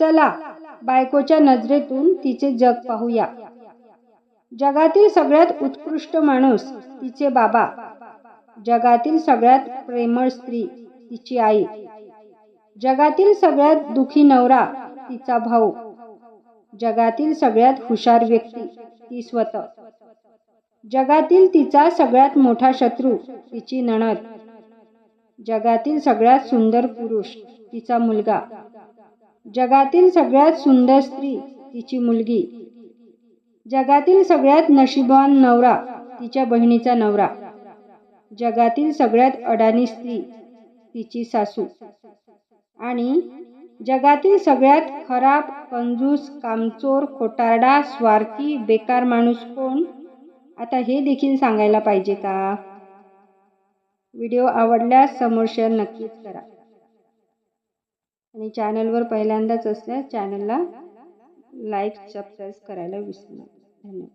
चला बायकोच्या नजरेतून तिचे जग पाहूया. जगातील सगळ्यात उत्कृष्ट माणूस तिचे बाबा. जगातील सगळ्यात प्रेमळ स्त्री तिची आई. जगातील सगळ्यात दुखी नवरा तिचा भाऊ. जगातील सगळ्यात हुशार व्यक्ती ती स्वतः. जगातील तिचा सगळ्यात मोठा शत्रू तिची नणद. जगातील सगळ्यात सुंदर पुरुष तिचा मुलगा. जगातील सगळ्यात सुंदर स्त्री तिची मुलगी. जगातील सगळ्यात नशिबान नवरा तिच्या बहिणीचा नवरा. जगातील सगळ्यात अडाणी स्त्री तिची सासू. आणि जगातील सगळ्यात खराब कंजूस कामचोर खोटारडा स्वार्थी बेकार माणूस कोण? आता हे देखील सांगायला पाहिजे का? व्हिडिओ आवडल्यास समोर शेअर नक्कीच करा. आणि चॅनलवर पहिल्यांदाच असल्यास चॅनलला लाईक सबस्क्राईब करायला विसरू नका. धन्यवाद.